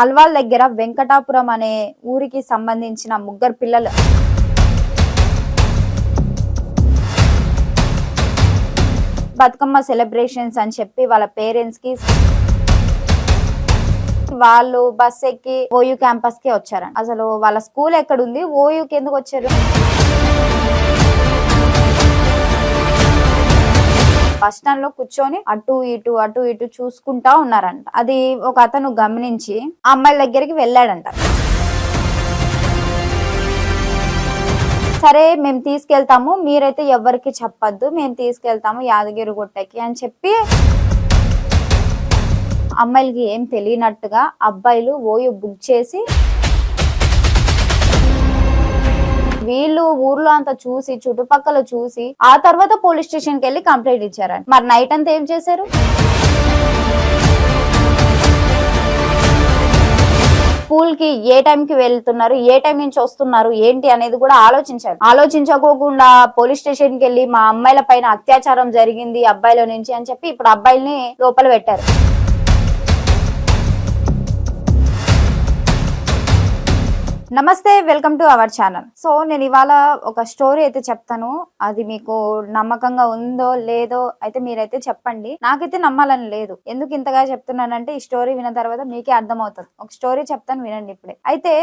అల్వాల్ దగ్గర వెంకటాపురం అనే ఊరికి సంబంధించిన ముగ్గురు పిల్లలు. బతుకమ్మ సెలబ్రేషన్స్ అని చెప్పి వాళ్ళ పేరెంట్స్కి వాళ్ళు బస్ ఎక్కి ఓయూ క్యాంపస్కి వచ్చారంట. అసలు వాళ్ళ స్కూల్ ఎక్కడ ఉంది ఓయూకి ఎందుకు వచ్చారు? బస్ స్టాండ్లో కూర్చొని అటు ఇటు అటు ఇటు చూసుకుంటా ఉన్నారంట. అది ఒక అతను గమనించి ఆ అమ్మాయిల దగ్గరికి వెళ్ళాడంట. సరే మేము తీసుకెళ్తాము మీరైతే ఎవరికి చెప్పద్దు మేము తీసుకెళ్తాము యాదగిరి గుట్టకి అని చెప్పి అమ్మాయిలకి ఏం తెలియనట్టుగా అబ్బాయిలు ఓయో బుక్ చేసి వీళ్ళు ఊర్లో అంతా చూసి చుట్టుపక్కల చూసి ఆ తర్వాత పోలీస్ స్టేషన్కి వెళ్ళి కంప్లైంట్ ఇచ్చారండి మరి నైట్ అంతా ఏం చేశారు? స్కూల్కి ఏ టైం కి వెళ్తున్నారు? ఏ టైం నుంచి వస్తున్నారు? ఏంటి అనేది కూడా ఆలోచించారు. ఆలోచించకోకుండా పోలీస్ స్టేషన్కి వెళ్ళి మా అమ్మాయిల పైన అత్యాచారం జరిగింది అబ్బాయిల నుంచి అని చెప్పి ఇప్పుడు అబ్బాయిల్ని లోపల పెట్టారు. నమస్తే welcome to our channel. So నేను ఇవాళ ఒక స్టోరీ అయితే చెప్తాను. అది మీకు నమ్మకంగా ఉందో లేదో అయితే మీరైతే చెప్పండి. నాకైతే నమ్మాలని లేదు. ఎందుకు ఇంతగా చెప్తున్నానంటే ఈ స్టోరీ విన్న తర్వాత మీకే అర్థమవుతుంది. ఒక స్టోరీ చెప్తాను వినండి ఇప్పుడే. అయితే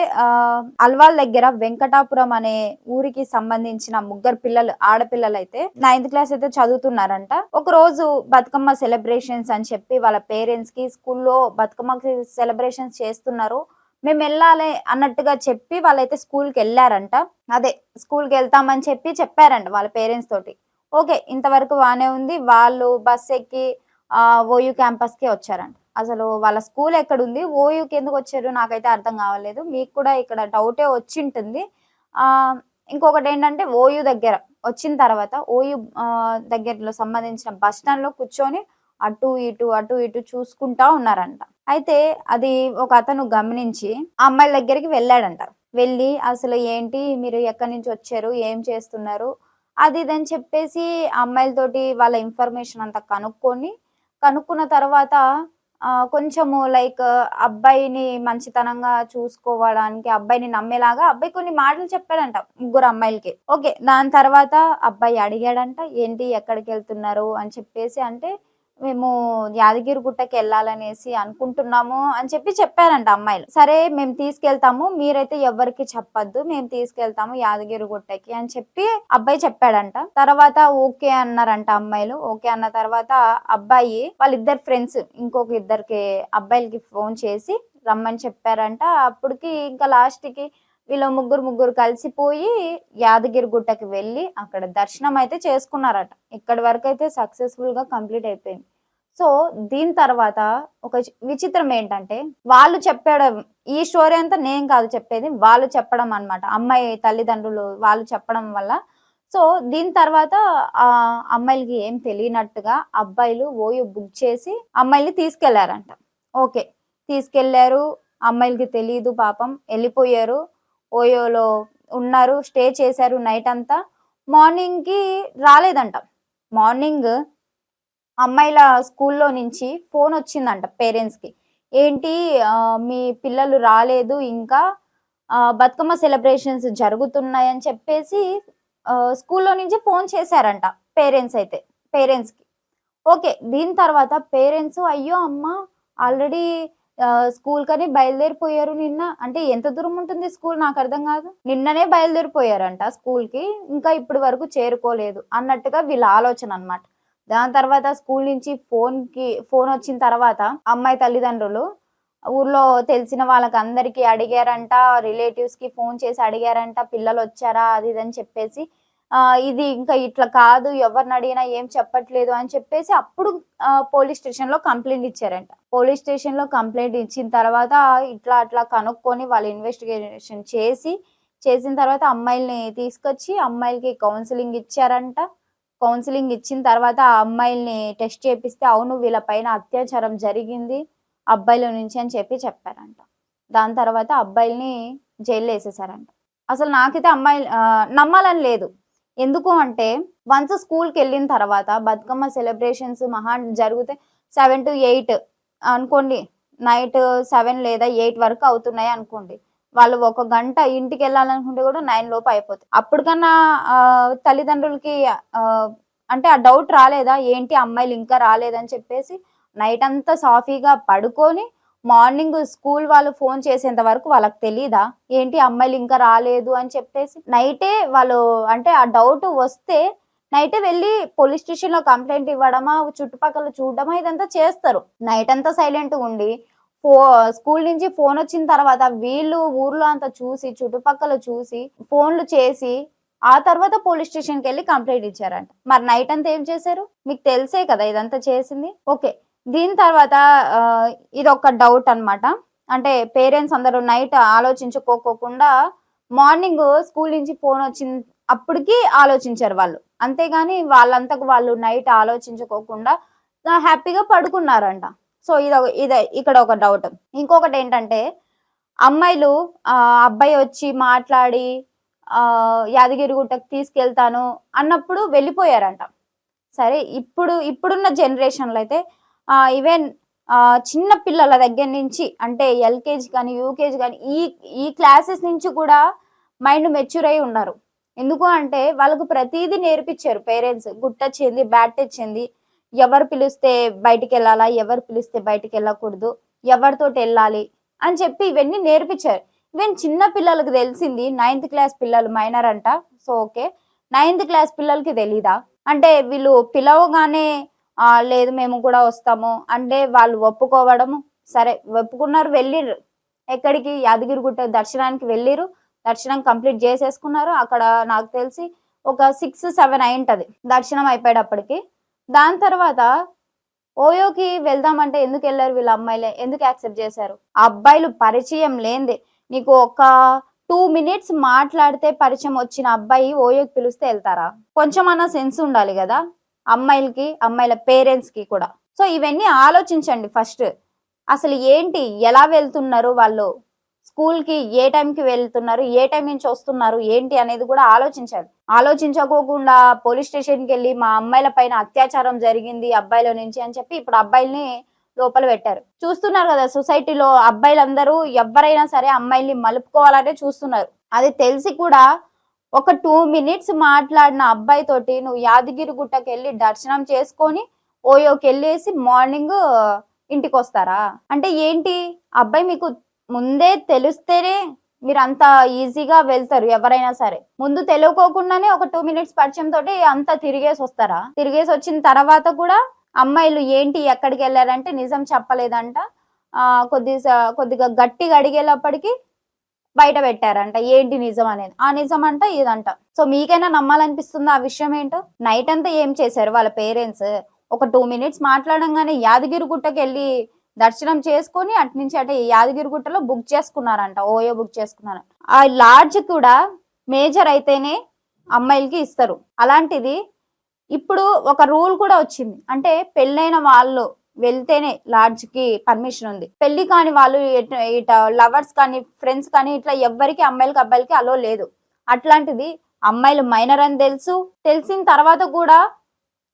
అల్వాల్ దగ్గర వెంకటాపురం అనే ఊరికి సంబంధించిన ముగ్గురు పిల్లలు ఆడపిల్లలు అయితే నైన్త్ క్లాస్ అయితే చదువుతున్నారంట. ఒక రోజు బతుకమ్మ సెలబ్రేషన్స్ అని చెప్పి వాళ్ళ పేరెంట్స్కి స్కూల్లో బతుకమ్మ సెలబ్రేషన్స్ చేస్తున్నారు. మేము వెళ్ళాలి అన్నట్టుగా చెప్పి వాళ్ళైతే స్కూల్కి వెళ్ళారంట. అదే స్కూల్కి వెళ్తామని చెప్పి చెప్పారంట వాళ్ళ పేరెంట్స్ తోటి. ఓకే ఇంతవరకు బాగానే ఉంది. వాళ్ళు బస్ ఎక్కి ఓయూ క్యాంపస్కి వచ్చారంట. అసలు వాళ్ళ స్కూల్ ఎక్కడ ఉంది ఓయూకి ఎందుకు వచ్చారు? నాకైతే అర్థం కావలేదు మీకు కూడా ఇక్కడ డౌటే వచ్చి ఉంటుంది ఇంకొకటి ఏంటంటే ఓయూ దగ్గర వచ్చిన తర్వాత ఓయూ దగ్గరలో సంబంధించిన బస్ స్టాండ్లో కూర్చొని అటు ఇటు అటు ఇటు చూసుకుంటా ఉన్నారంట. అయితే అది ఒక అతను గమనించి ఆ అమ్మాయిల దగ్గరికి వెళ్ళాడంట వెళ్ళి అసలు ఏంటి? మీరు ఎక్కడి నుంచి వచ్చారు? ఏం చేస్తున్నారు? అది ఇది అని చెప్పేసి ఆ అమ్మాయిలతోటి వాళ్ళ ఇన్ఫర్మేషన్ అంతా కనుక్కొని కనుక్కున్న తర్వాత కొంచెము లైక్ అబ్బాయిని మంచితనంగా చూసుకోవడానికి అబ్బాయిని నమ్మేలాగా అబ్బాయి కొన్ని మాటలు చెప్పాడంట ముగ్గురు అమ్మాయిలకి. ఓకే దాని తర్వాత అబ్బాయి అడిగాడంట ఏంటి? ఎక్కడికి వెళ్తున్నారు? అని చెప్పేసి అంటే మేము యాదగిరి గుట్టకి వెళ్ళాలనేసి అనుకుంటున్నాము అని చెప్పి చెప్పారంట అమ్మాయిలు. సరే మేము తీసుకెళ్తాము మీరైతే ఎవరికి చెప్పొద్దు మేము తీసుకెళ్తాము యాదగిరి గుట్టకి అని చెప్పి అబ్బాయి చెప్పాడంట. తర్వాత ఓకే అన్నారంట అమ్మాయిలు. ఓకే అన్న తర్వాత అబ్బాయి వాళ్ళిద్దరు ఫ్రెండ్స్ ఇంకొక ఇద్దరికి అబ్బాయిలకి ఫోన్ చేసి రమ్మని చెప్పారంట. అప్పటికి ఇంకా లాస్ట్కి వీళ్ళు ముగ్గురు ముగ్గురు కలిసిపోయి యాదగిరి గుట్టకి వెళ్ళి అక్కడ దర్శనం అయితే చేసుకున్నారట. ఇక్కడి వరకు అయితే సక్సెస్ఫుల్గా కంప్లీట్ అయిపోయింది. సో దీని తర్వాత ఒక విచిత్రం ఏంటంటే వాళ్ళు చెప్పడం ఈ స్టోరీ అంతా నేను కాదు చెప్పేది వాళ్ళు చెప్పడం అనమాట అమ్మాయి తల్లిదండ్రులు వాళ్ళు చెప్పడం వల్ల. సో దీని తర్వాత ఆ అమ్మాయిలకి ఏం తెలియనట్టుగా అబ్బాయిలు ఓయో బుక్ చేసి అమ్మాయిల్ని తీసుకెళ్ళారంట. ఓకే తీసుకెళ్ళారు. అమ్మాయిలకి తెలియదు పాపం. వెళ్ళిపోయారు. ఓయోలో ఉన్నారు స్టే చేశారు నైట్ అంతా. మార్నింగ్కి రాలేదంట. మార్నింగ్ అమ్మాయిల స్కూల్లో నుంచి ఫోన్ వచ్చిందంట పేరెంట్స్కి. ఏంటి మీ పిల్లలు రాలేదు ఇంకా బతుకమ్మ సెలబ్రేషన్స్ జరుగుతున్నాయని చెప్పేసి స్కూల్లో నుంచి ఫోన్ చేశారంట పేరెంట్స్ అయితే పేరెంట్స్కి. ఓకే దీని తర్వాత పేరెంట్స్ అయ్యో అమ్మ ఆల్రెడీ స్కూల్ కని బయలుదేరిపోయారు నిన్న. అంటే ఎంత దూరం ఉంటుంది స్కూల్ నాకు అర్థం కాదు. నిన్ననే బయలుదేరిపోయారంట స్కూల్కి ఇంకా ఇప్పటి వరకు చేరుకోలేదు అన్నట్టుగా వీళ్ళ ఆలోచన అనమాట దాని తర్వాత స్కూల్ నుంచి ఫోన్కి ఫోన్ వచ్చిన తర్వాత అమ్మాయి తల్లిదండ్రులు ఊర్లో తెలిసిన వాళ్ళకి అందరికీ అడిగారంట రిలేటివ్స్కి ఫోన్ చేసి అడిగారంట పిల్లలు వచ్చారా అది ఇది అని చెప్పేసి ఇది ఇంకా ఇట్లా కాదు ఎవరిని అడిగినా ఏం చెప్పట్లేదు అని చెప్పేసి అప్పుడు పోలీస్ స్టేషన్లో కంప్లైంట్ ఇచ్చారంట. పోలీస్ స్టేషన్లో కంప్లైంట్ ఇచ్చిన తర్వాత ఇట్లా అట్లా కనుక్కొని వాళ్ళు ఇన్వెస్టిగేషన్ చేసి చేసిన తర్వాత అమ్మాయిల్ని తీసుకొచ్చి అమ్మాయిలకి కౌన్సిలింగ్ ఇచ్చారంట. కౌన్సిలింగ్ ఇచ్చిన తర్వాత ఆ అమ్మాయిల్ని టెస్ట్ చేపిస్తే అవును వీళ్ళ పైన అత్యాచారం జరిగింది అబ్బాయిల నుంచి అని చెప్పి చెప్పారంట. దాని తర్వాత అబ్బాయిల్ని జైల్లో వేసేసారంట. అసలు నాకైతే అమ్మాయి నమ్మాలని లేదు. ఎందుకు అంటే వన్స్ స్కూల్కి వెళ్ళిన తర్వాత బతుకమ్మ సెలబ్రేషన్స్ మహా జరిగితే సెవెన్ టు ఎయిట్ అనుకోండి. నైట్ సెవెన్ లేదా ఎయిట్ వరకు అవుతున్నాయి అనుకోండి. వాళ్ళు ఒక గంట ఇంటికి వెళ్ళాలనుకుంటే కూడా నైన్ లోపు అయిపోతుంది అప్పటికన్నా తల్లిదండ్రులకి అంటే ఆ డౌట్ రాలేదా? ఏంటి? అమ్మాయిలు ఇంకా రాలేదని చెప్పేసి నైట్ అంతా సాఫీగా పడుకొని మార్నింగ్ స్కూల్ వాళ్ళు ఫోన్ చేసేంత వరకు వాళ్ళకి తెలీదా? ఏంటి అమ్మాయిలు ఇంకా రాలేదు అని చెప్పేసి? నైటే వాళ్ళు అంటే ఆ డౌట్ వస్తే నైట్ వెళ్ళి పోలీస్ స్టేషన్లో కంప్లైంట్ ఇవ్వడమా చుట్టుపక్కల చూడడమా ఇదంతా చేస్తారు. నైట్ అంతా సైలెంట్ ఉండి ఫో స్కూల్ నుంచి ఫోన్ వచ్చిన తర్వాత వీళ్ళు ఊర్లో అంతా చూసి చుట్టుపక్కల చూసి ఫోన్లు చేసి ఆ తర్వాత పోలీస్ స్టేషన్కి వెళ్ళి కంప్లైంట్ ఇచ్చారంట. మరి నైట్ అంతా ఏం చేశారు? మీకు తెలిసే కదా ఇదంతా చేసింది? ఓకే. దీని తర్వాత ఇది ఒక డౌట్ అన్నమాట. అంటే పేరెంట్స్ అందరూ నైట్ ఆలోచించుకోకోకుండా మార్నింగ్ స్కూల్ నుంచి ఫోన్ వచ్చిన అప్పటికి ఆలోచించారు వాళ్ళు. అంతేగాని వాళ్ళంతకు వాళ్ళు నైట్ ఆలోచించుకోకుండా హ్యాపీగా పడుకున్నారంట. సో ఇది ఇదే ఇది ఇక్కడ ఒక డౌట్ ఇంకొకటి ఏంటంటే అమ్మాయిలు అబ్బాయి వచ్చి మాట్లాడి యాదగిరి యాదగిరిగుట్టకు తీసుకెళ్తాను అన్నప్పుడు వెళ్ళిపోయారంట. సరే ఇప్పుడు ఇప్పుడున్న జనరేషన్లో అయితే ఈవెన్ చిన్న పిల్లల దగ్గర నుంచి అంటే ఎల్కేజీ కానీ యూకేజీ కానీ ఈ ఈ క్లాసెస్ నుంచి కూడా మైండ్ మెచ్యూర్ అయి ఉన్నారు. ఎందుకు అంటే వాళ్ళకు ప్రతిదీ నేర్పించారు పేరెంట్స్. గుట్టొచ్చింది బ్యాట్ తెచ్చింది. ఎవరు పిలిస్తే బయటికి వెళ్ళాలా ఎవరు పిలిస్తే బయటికి వెళ్ళకూడదు ఎవరితోటి వెళ్ళాలి అని చెప్పి ఇవన్నీ నేర్పించారు. ఈవెన్ చిన్న పిల్లలకు తెలిసింది నైన్త్ క్లాస్ పిల్లలు మైనర్ అంట. సో ఓకే నైన్త్ క్లాస్ పిల్లలకి తెలీదా? అంటే వీళ్ళు పిలవగానే లేదు మేము కూడా వస్తాము. అంటే వాళ్ళు ఒప్పుకోవడము. సరే ఒప్పుకున్నారు వెళ్ళిర్రు. ఎక్కడికి? యాదగిరిగుట్ట దర్శనానికి వెళ్ళిరు దర్శనం కంప్లీట్ చేసేసుకున్నారు. అక్కడ నాకు తెలిసి ఒక సిక్స్ సెవెన్ అయింటది. దర్శనం అయిపోయేటప్పటికి. దాని తర్వాత ఓయోకి వెళ్దామంటే ఎందుకు వెళ్ళారు వీళ్ళ అమ్మాయిలే? ఎందుకు యాక్సెప్ట్ చేశారు? ఆ అబ్బాయిలు పరిచయం లేనిదే. నీకు ఒక టూ మినిట్స్ మాట్లాడితే పరిచయం వచ్చిన అబ్బాయి ఓయోకి పిలిస్తే వెళ్తారా? కొంచెం అన్న సెన్స్ ఉండాలి కదా. అమ్మాయిలకి అమ్మాయిల పేరెంట్స్కి కూడా. సో ఇవన్నీ ఆలోచించండి ఫస్ట్. అసలు ఏంటి? ఎలా వెళ్తున్నారు వాళ్ళు? స్కూల్కి ఏ టైంకి వెళ్తున్నారు? ఏ టైం నుంచి వస్తున్నారు? ఏంటి అనేది కూడా ఆలోచించాలి. ఆలోచించకోకుండా పోలీస్ స్టేషన్కి వెళ్ళి మా అమ్మాయిల పైన అత్యాచారం జరిగింది అబ్బాయిల నుంచి అని చెప్పి ఇప్పుడు అబ్బాయిల్ని లోపల పెట్టారు. చూస్తున్నారు కదా సొసైటీలో అబ్బాయిలందరూ ఎవరైనా సరే అమ్మాయిల్ని మలుపుకోవాలనే చూస్తున్నారు. అది తెలిసి కూడా ఒక టూ మినిట్స్ మాట్లాడిన అబ్బాయి తోటి నువ్వు యాదగిరి గుట్టకి వెళ్ళి దర్శనం చేసుకొని ఓయోకి వెళ్ళేసి మార్నింగ్ ఇంటికి వస్తారా అంటే ఏంటి? అబ్బాయి మీకు ముందే తెలిస్తేనే మీరు అంత ఈజీగా వెళ్తారు ఎవరైనా సరే. ముందు తెలియకోకుండానే ఒక టూ మినిట్స్ పరిచయం తోటి అంతా తిరిగేసి వస్తారా? తిరిగేసి వచ్చిన తర్వాత కూడా అమ్మాయిలు ఏంటి ఎక్కడికి వెళ్ళారంటే నిజం చెప్పలేదంట. ఆ కొద్ది కొద్దిగా గట్టిగా అడిగేటప్పటికి బయట పెట్టారంట. ఏంటి నిజం అనేది? ఆ నిజం అంట ఇదంట. సో మీకైనా నమ్మాలనిపిస్తుంది ఆ విషయం ఏంటో? నైట్ అంతా ఏం చేశారు? వాళ్ళ పేరెంట్స్ ఒక టూ మినిట్స్ మాట్లాడంగానే యాదగిరి గుట్టకి వెళ్ళి దర్శనం చేసుకొని అటు నుంచి అటే యాదగిరి గుట్టలో బుక్ చేసుకున్నారంట. ఓయో బుక్ చేసుకున్నారు. ఆ లాడ్జ్ కూడా మేజర్ అయితేనే అమ్మాయిలకి ఇస్తారు. అలాంటిది ఇప్పుడు ఒక రూల్ కూడా వచ్చింది. అంటే పెళ్ళైన వాళ్ళు వెళ్తేనే లాడ్జ్కి పర్మిషన్ ఉంది. పెళ్ళి కాని వాళ్ళు ఇట లవర్స్ కానీ ఫ్రెండ్స్ కానీ ఇట్లా ఎవ్వరికి అమ్మాయిలకి అబ్బాయిలకి అలో లేదు. అట్లాంటిది అమ్మాయిలు మైనర్ అని తెలుసు. తెలిసిన తర్వాత కూడా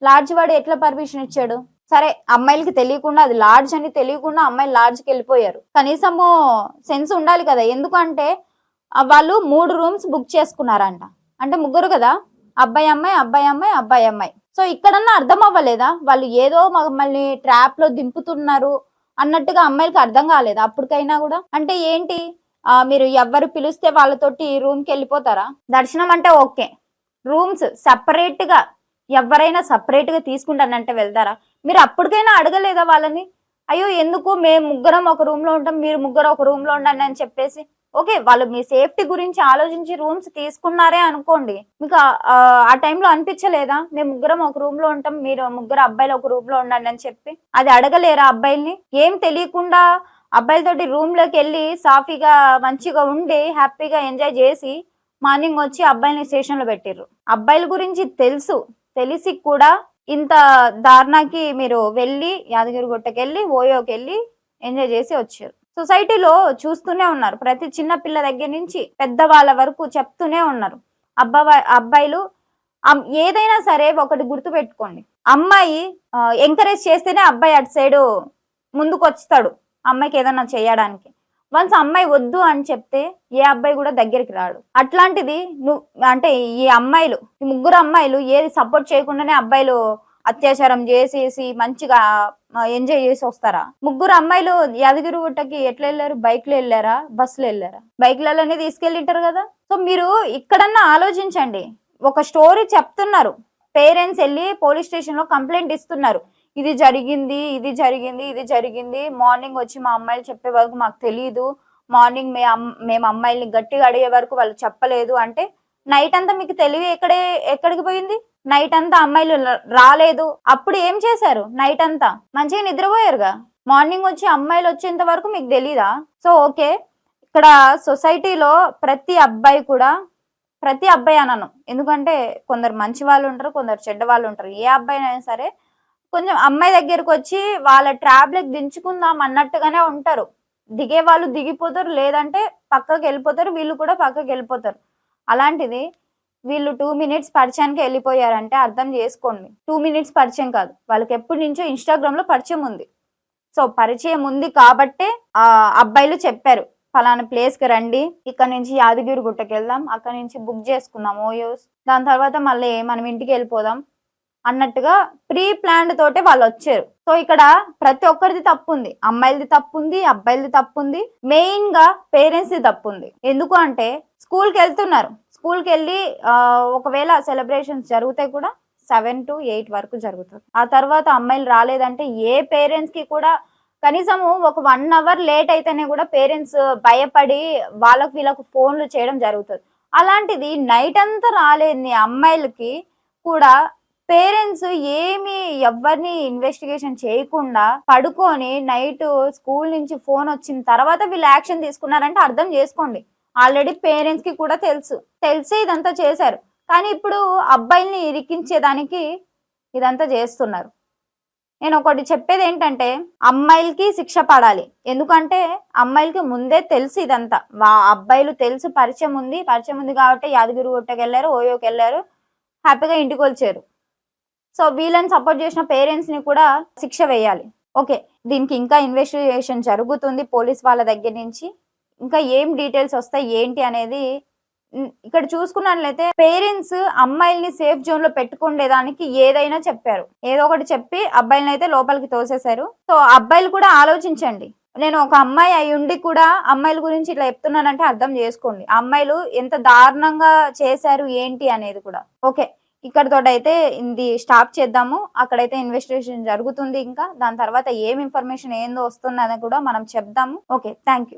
లాడ్జ్ వాడు ఎట్లా పర్మిషన్ ఇచ్చాడు? సరే అమ్మాయిలకి తెలియకుండా అది లాడ్జ్ అని తెలియకుండా అమ్మాయిలు లాడ్జ్కి వెళ్ళిపోయారు. కనీసము సెన్స్ ఉండాలి కదా. ఎందుకంటే వాళ్ళు మూడు రూమ్స్ బుక్ చేసుకున్నారంట. అంటే ముగ్గురు కదా? అబ్బాయి అమ్మాయి అబ్బాయి అమ్మాయి అబ్బాయి అమ్మాయి. సో ఇక్కడన్నా అర్థం అవ్వలేదా? వాళ్ళు ఏదో మమ్మల్ని ట్రాప్లో దింపుతున్నారు అన్నట్టుగా అమ్మాయిలకి అర్థం కాలేదు అప్పటికైనా కూడా? అంటే ఏంటి? ఆ, మీరు ఎవరు పిలిస్తే వాళ్ళతోటి రూమ్కి వెళ్ళిపోతారా? దర్శనం అంటే ఓకే. రూమ్స్ సపరేట్గా ఎవరైనా సపరేట్గా తీసుకుంటానంటే వెళ్తారా? మీరు అప్పటికైనా అడగలేదా వాళ్ళని? అయ్యో ఎందుకు? మేము ముగ్గురం ఒక రూమ్లో ఉంటాం మీరు ముగ్గురు ఒక రూమ్లో ఉండండి అని చెప్పేసి ఓకే వాళ్ళు మీ సేఫ్టీ గురించి ఆలోచించి రూమ్స్ తీసుకున్నారే అనుకోండి. మీకు ఆ- టైంలో అనిపించలేదా? మేము ముగ్గురం ఒక రూమ్లో ఉంటాం మీరు ముగ్గురు అబ్బాయిలు ఒక రూమ్లో ఉండండి అని చెప్పి. అది అడగలేరా అబ్బాయిల్ని? ఏం తెలియకుండా అబ్బాయిలతోటి రూమ్లోకి వెళ్ళి సాఫీగా మంచిగా ఉండి హ్యాపీగా ఎంజాయ్ చేసి మార్నింగ్ వచ్చి అబ్బాయిని స్టేషన్లో పెట్టిర్రు. అబ్బాయిల గురించి తెలుసు. తెలిసి కూడా ఇంత దారుణాకి మీరు వెళ్ళి యాదగిరి గుట్టకి వెళ్ళి ఓయోకి వెళ్ళి ఎంజాయ్ చేసి వచ్చారు. సొసైటీలో చూస్తూనే ఉన్నారు. ప్రతి చిన్న పిల్ల దగ్గర నుంచి పెద్ద వాళ్ళ వరకు చెప్తూనే ఉన్నారు. అబ్బా అబ్బాయిలు అమ్- ఏదైనా సరే ఒకటి గుర్తు పెట్టుకోండి అమ్మాయి ఎంకరేజ్ చేస్తేనే అబ్బాయి అటు సైడ్ ముందుకు వస్తాడు అమ్మాయికి ఏదైనా చేయడానికి. వన్స్ అమ్మాయి వద్దు అని చెప్తే ఏ అబ్బాయి కూడా దగ్గరికి రాడు. అట్లాంటిది నువ్వు అంటే ఈ అమ్మాయిలు ఈ ముగ్గురు అమ్మాయిలు ఏది సపోర్ట్ చేయకుండానే అబ్బాయిలు అత్యాచారం చేసేసి మంచిగా ఎంజాయ్ చేసి వస్తారా? ముగ్గురు అమ్మాయిలు యాదగిరి గుట్టకి ఎట్లా వెళ్ళారు? బైక్లో వెళ్ళారా? బస్సులో వెళ్ళారా? బైక్లలోనే తీసుకెళ్ళింటారు కదా? సో మీరు ఇక్కడన్నా ఆలోచించండి. ఒక స్టోరీ చెప్తున్నారు. పేరెంట్స్ వెళ్ళి పోలీస్ స్టేషన్లో కంప్లైంట్ ఇస్తున్నారు. ఇది జరిగింది ఇది జరిగింది ఇది జరిగింది. మార్నింగ్ వచ్చి మా అమ్మాయిలు చెప్పే వరకు మాకు తెలియదు మార్నింగ్ మే మేము అమ్మాయిల్ని గట్టిగా అడిగే వరకు వాళ్ళు చెప్పలేదు. అంటే నైట్ అంతా మీకు తెలివి ఎక్కడే ఎక్కడికి పోయింది? నైట్ అంతా అమ్మాయిలు రాలేదు. అప్పుడు ఏం చేశారు? నైట్ అంతా? మంచిగా నిద్రపోయారుగా? మార్నింగ్ వచ్చి అమ్మాయిలు వచ్చేంత వరకు మీకు తెలీదా? సో ఓకే ఇక్కడ సొసైటీలో ప్రతి అబ్బాయి కూడా ప్రతి అబ్బాయి అనను. ఎందుకంటే కొందరు మంచి వాళ్ళు ఉంటారు కొందరు చెడ్డ వాళ్ళు ఉంటారు. ఏ అబ్బాయి అయినా సరే కొంచెం అమ్మాయి దగ్గరకు వచ్చి వాళ్ళ ట్రాబ్లెట్ దించుకుందాం అన్నట్టుగానే ఉంటారు. దిగే వాళ్ళు దిగిపోతారు లేదంటే పక్కకి వెళ్ళిపోతారు వీళ్ళు కూడా పక్కకి వెళ్ళిపోతారు. అలాంటిది వీళ్ళు టూ మినిట్స్ పరిచయానికి వెళ్ళిపోయారంటే అర్థం చేసుకోండి. టూ మినిట్స్ పరిచయం కాదు. వాళ్ళకి ఎప్పటి నుంచో ఇన్స్టాగ్రామ్లో పరిచయం ఉంది. సో పరిచయం ఉంది కాబట్టే ఆ అబ్బాయిలు చెప్పారు ఫలానా ప్లేస్కి రండి. ఇక్కడ నుంచి యాదగిరి గుట్టకి వెళ్దాం. అక్కడ నుంచి బుక్ చేసుకుందాం ఓయోస్. దాని తర్వాత మళ్ళీ మనం ఇంటికి వెళ్ళిపోదాం. అన్నట్టుగా ప్రీ ప్లాన్డ్ తోటే వాళ్ళు వచ్చారు. సో ఇక్కడ ప్రతి ఒక్కరిది తప్పు ఉంది. అమ్మాయిలది తప్పు ఉంది అబ్బాయిలది తప్పు ఉంది. మెయిన్గా పేరెంట్స్ ది తప్పు ఉంది. ఎందుకు అంటే స్కూల్కి వెళ్తున్నారు. స్కూల్కి వెళ్ళి ఒకవేళ సెలబ్రేషన్స్ జరిగితే కూడా సెవెన్ టు ఎయిట్ వరకు జరుగుతుంది. ఆ తర్వాత అమ్మాయిలు రాలేదంటే ఏ పేరెంట్స్కి కూడా కనీసము ఒక వన్ అవర్ లేట్ అయితేనే కూడా పేరెంట్స్ భయపడి వాళ్ళకు వీళ్ళకు ఫోన్లు చేయడం జరుగుతుంది. అలాంటిది నైట్ అంతా రాలేని అమ్మాయిలకి కూడా పేరెంట్స్ ఏమి ఎవరిని ఇన్వెస్టిగేషన్ చేయకుండా పడుకొని నైట్ స్కూల్ నుంచి ఫోన్ వచ్చిన తర్వాత వీళ్ళు యాక్షన్ తీసుకున్నారంటే అర్థం చేసుకోండి. ఆల్రెడీ పేరెంట్స్కి కూడా తెలుసు. తెలిసే ఇదంతా చేశారు. కానీ ఇప్పుడు అబ్బాయిల్ని ఇరికించేదానికి ఇదంతా చేస్తున్నారు. నేను ఒకటి చెప్పేది ఏంటంటే అమ్మాయిలకి శిక్ష పడాలి. ఎందుకంటే అమ్మాయిలకి ముందే తెలుసు ఇదంతా. వా అబ్బాయిలు తెలుసు పరిచయం ఉంది. పరిచయం ఉంది కాబట్టి యాదగిరి గుట్టకి వెళ్ళారు ఓయోకి వెళ్ళారు హ్యాపీగా ఇంటికి వచ్చారు. సో వీళ్ళని సపోర్ట్ చేసిన పేరెంట్స్ని కూడా శిక్ష వేయాలి. ఓకే దీనికి ఇంకా ఇన్వెస్టిగేషన్ జరుగుతుంది పోలీస్ వాళ్ళ దగ్గర నుంచి. ఇంకా ఏం డీటెయిల్స్ వస్తాయి ఏంటి అనేది ఇక్కడ చూసుకున్నట్లయితే పేరెంట్స్ అమ్మాయిల్ని సేఫ్ జోన్లో పెట్టుకుండేదానికి ఏదైనా చెప్పారు. ఏదో ఒకటి చెప్పి అబ్బాయిలని అయితే లోపలికి తోసేశారు. సో అబ్బాయిలు కూడా ఆలోచించండి. నేను ఒక అమ్మాయి అయి ఉండి కూడా అమ్మాయిల గురించి ఇట్లా చెప్తున్నానంటే అర్థం చేసుకోండి. అమ్మాయిలు ఎంత దారుణంగా చేశారు ఏంటి అనేది కూడా. ఓకే ఇక్కడ అయితే ఇది స్టాప్ చేద్దాము. అక్కడైతే ఇన్వెస్టిగేషన్ జరుగుతుంది ఇంకా. దాని తర్వాత ఏం ఇన్ఫర్మేషన్ ఏందో వస్తుందని కూడా మనం చెప్దాము. Okay thank you